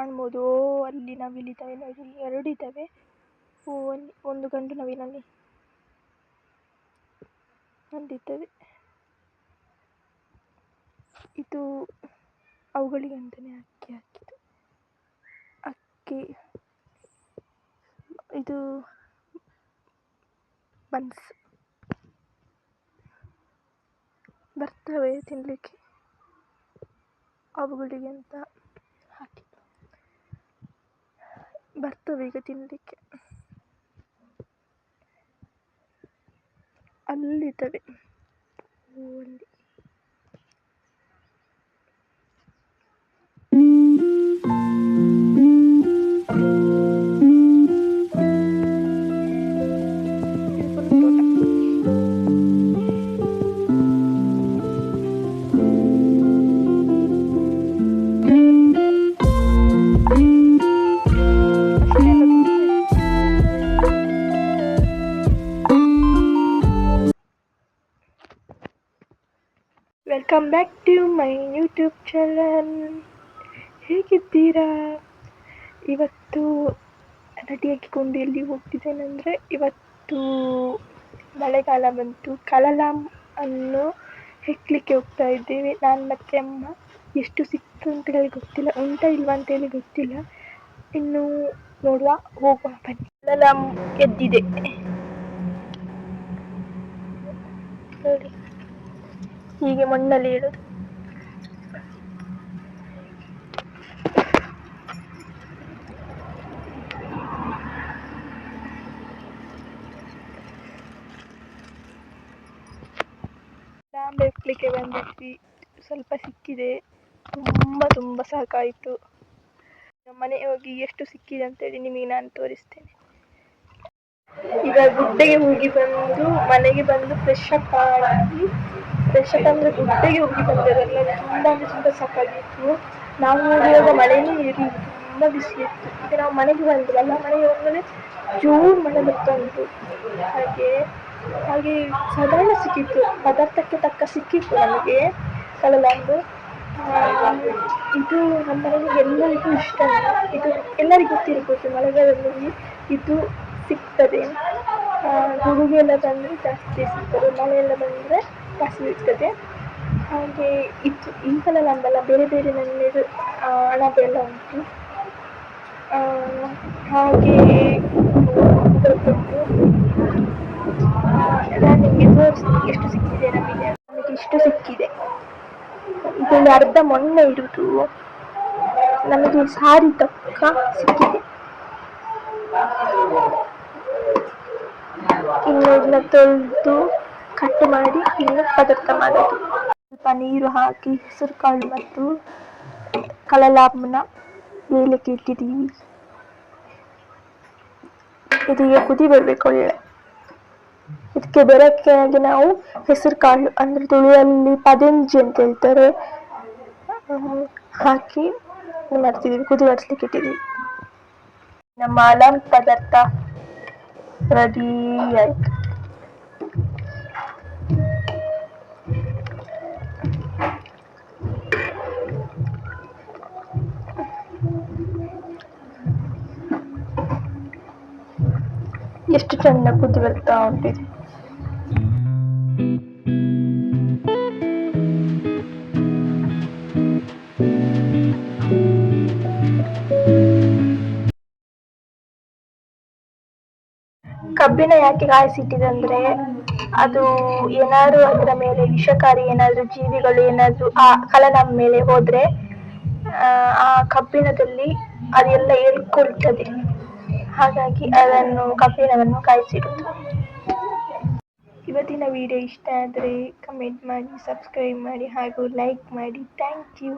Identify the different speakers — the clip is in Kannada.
Speaker 1: ಕಾಣ್ಬೋದು. ಓ ಅಲ್ಲಿ ನವಿಲಿದ್ದಾವೆ ಎರಡು ಎರಡಿದ್ದಾವೆ ಓ ಅಲ್ಲಿ ಒಂದು ಗಂಡು ನವಿಲಲ್ಲಿ ಅಲ್ಲಿದ್ದಾವೆ ಇದು ಅವುಗಳಿಗೆ ಅಂತಲೇ ಅಕ್ಕಿ ಹಾಕಿದ್ದು. ಅಕ್ಕಿ. ಇದು ಬನ್ಸ್. ಬರ್ತವೆ ತಿನ್ನಲಿಕ್ಕೆ ಅವುಗಳಿಗೆ ಅಂತ ಹಾಕಿದ್ದು ಬರ್ತವೆ ಈಗ ತಿನ್ನಲಿಕ್ಕೆ ಅಲ್ಲಿದ್ದಾವೆ. Welcome back to my YouTube channel ಹೇಗಿದ್ದೀರಾ? ಇವತ್ತು ರೆಡಿ ಹಾಕಿಕೊಂಡು ಎಲ್ಲಿ ಹೋಗ್ತಿದ್ದೇನೆಂದರೆ ಇವತ್ತು ಮಳೆಗಾಲ ಬಂತು. ಕಲಲಾಮ್ ಅನ್ನು ಹೆಕ್ಕಲಿಕ್ಕೆ ಹೋಗ್ತಾ ಇದ್ದೀವಿ. ನಾನು ಮತ್ತು ಅಮ್ಮ. ಎಷ್ಟು ಸಿಕ್ತು ಅಂತ ಹೇಳಿ ಗೊತ್ತಿಲ್ಲ. ಉಂಟ ಇಲ್ವಾ ಅಂತೇಳಿ ಗೊತ್ತಿಲ್ಲ. ಇನ್ನು ನೋಡುವ, ಹೋಗುವ. ಬನ್ನಿ. ಕಲಲಾಮ್ ಎದ್ದಿದೆ. ನೋಡಿ. ಹೀಗೆ ಮಣ್ಣಲ್ಲಿ ಇಡೋದು. ಲಾಂಬೆ ಎತ್ತಲಿಕ್ಕೆ ಬಂದಿದ್ವಿ. ಸ್ವಲ್ಪ ಸಿಕ್ಕಿದೆ. ತುಂಬ ತುಂಬ ಸಾಕಾಯಿತು. ಮನೆ ಹೋಗಿ ಎಷ್ಟು ಸಿಕ್ಕಿದೆ ಅಂತೇಳಿ ನಿಮಗೆ ನಾನು ತೋರಿಸ್ತೇನೆ. ಈಗ ಗುಡ್ಡೆಗೆ ಹೋಗಿ ಬಂದು, ಮನೆಗೆ ಬಂದು ಫ್ರೆಶ್ ಅಪ್ ಆಗಿ ಅಪ್ ಅಂದರೆ ಗುಡ್ಡೆಗೆ ಹೋಗಿ ಬಂದಿರಲ್ಲ ತುಂಬ ಅಂದರೆ ತುಂಬ ಸಾಕಾಗಿತ್ತು. ನಾವು ನೋಡಿದಾಗ ಮಳೆಯೇ ಇರಲಿಲ್ಲ. ತುಂಬ ಬಿಸಿಲು ಇತ್ತು. ಈಗ ನಾವು ಮನೆಗೆ ಬಂದ್ವಲ್ಲ ಮನೆಗೆ ಬಂದಮೇಲೆ ಜೋರು ಮಳೆ ಬರ್ತಾ ಉಂಟು. ಹಾಗೆ ಹಾಗೆ ಸಾಧಾರಣ ಸಿಕ್ಕಿತ್ತು. ಪದಾರ್ಥಕ್ಕೆ ತಕ್ಕ ಸಿಕ್ಕಿತ್ತು ನಮಗೆ. ಕಳಲಾಂಬು ಇದು ನಮ್ಮ ಎಲ್ಲರಿಗೂ ಇಷ್ಟ ಇದು ಎಲ್ಲರಿಗೂ ಗೊತ್ತಿರ್ಬೋದು ಮಳೆಗಾಲದಲ್ಲಿ ಇದು ಸಿಗ್ತದೆ. ಗುಡುಗು ಎಲ್ಲ ಬಂದರೆ ಜಾಸ್ತಿ ಸಿಗ್ತದೆ. ಮಳೆ ಎಲ್ಲ ಬಂದರೆ ಜಾಸ್ತಿ ಇರ್ತದೆ ಹಾಗೆ ಇದು ಈ ಕಲಲಾಂಬಲ್ಲ ಬೇರೆ ಬೇರೆ ನನ್ನೆದು ಅಣಬೆ ಎಲ್ಲ ಉಂಟು. ಹಾಗೆ ನಾನು ನಿಮಗೆ ತೋರಿಸ್ತೀನಿ ಎಷ್ಟು ಸಿಕ್ಕಿದೆ ನಮಗೆ? ನಮಗೆ ಇಷ್ಟು ಸಿಕ್ಕಿದೆ. ಇದೊಂದು ಅರ್ಧ ಮೊನ್ನೆ ಇರುವುದು ನಮಗೆ ಸಾರಿ ತಕ್ಕ ಸಿಕ್ಕಿದೆ. ಇನ್ನು ಇದನ್ನ ತೊಳೆದು ಕಟ್ ಮಾಡಿ ಇನ್ನು ಪದಾರ್ಥ ಮಾಡೋದು. ಸ್ವಲ್ಪ ನೀರು ಹಾಕಿ ಹೆಸರು ಕಾಳು ಮತ್ತು ಕಳಲಾಂಬನ ಏಲಕ್ಕಿ ಇಟ್ಟಿದ್ದೀವಿ. ಇದೀಗ ಕುದಿ ಬರಬೇಕು ಒಳ್ಳೆ. ಇದಕ್ಕೆ ಬೆರಕೆಯಾಗಿ ನಾವು ಹೆಸರು ಕಾಳು ಅಂದರೆ ತುಳುವಲ್ಲಿ ಪದಂಜಿ ಅಂತ ಹೇಳ್ತಾರೆ. ಹಾಕಿ ಮಾಡ್ತಿದ್ದೀವಿ, ಕುದಿ ಬಡಿಸ್ಲಿಕ್ಕೆ ಇಟ್ಟಿದ್ದೀವಿ. ನಮ್ಮ ಅಲಾಮ್ ಪದಾರ್ಥ ರೆಡಿ ಆಯ್ತು. ಎಷ್ಟು ಚೆಂದ ಕುದಿ ಬರ್ತಾ ಉಂಟಿದೆ ಕಬ್ಬಿನ ಯಾಕೆ ಕಾಯಿಸಿಟ್ಟಿದಂದ್ರೆ ಅದು ಏನಾದ್ರು ಅದರ ಮೇಲೆ ವಿಷಕಾರಿ ಏನಾದ್ರು ಜೀವಿಗಳು ಏನಾದ್ರು ಆ ಕಲನಂ ಮೇಲೆ ಹೋದ್ರೆ ಆ, ಕಬ್ಬಿಣದಲ್ಲಿ ಅದೆಲ್ಲ ಏರ್ಕೊಳ್ತದೆ ಹಾಗಾಗಿ ಅದನ್ನು, ಕಬ್ಬಿಣವನ್ನು ಕಾಯಿಸಿಡುದು ಇವತ್ತಿನ ವಿಡಿಯೋ ಇಷ್ಟ ಆದರೆ ಕಮೆಂಟ್ ಮಾಡಿ ಸಬ್ಸ್ಕ್ರೈಬ್ ಮಾಡಿ ಹಾಗೂ ಲೈಕ್ ಮಾಡಿ. Thank you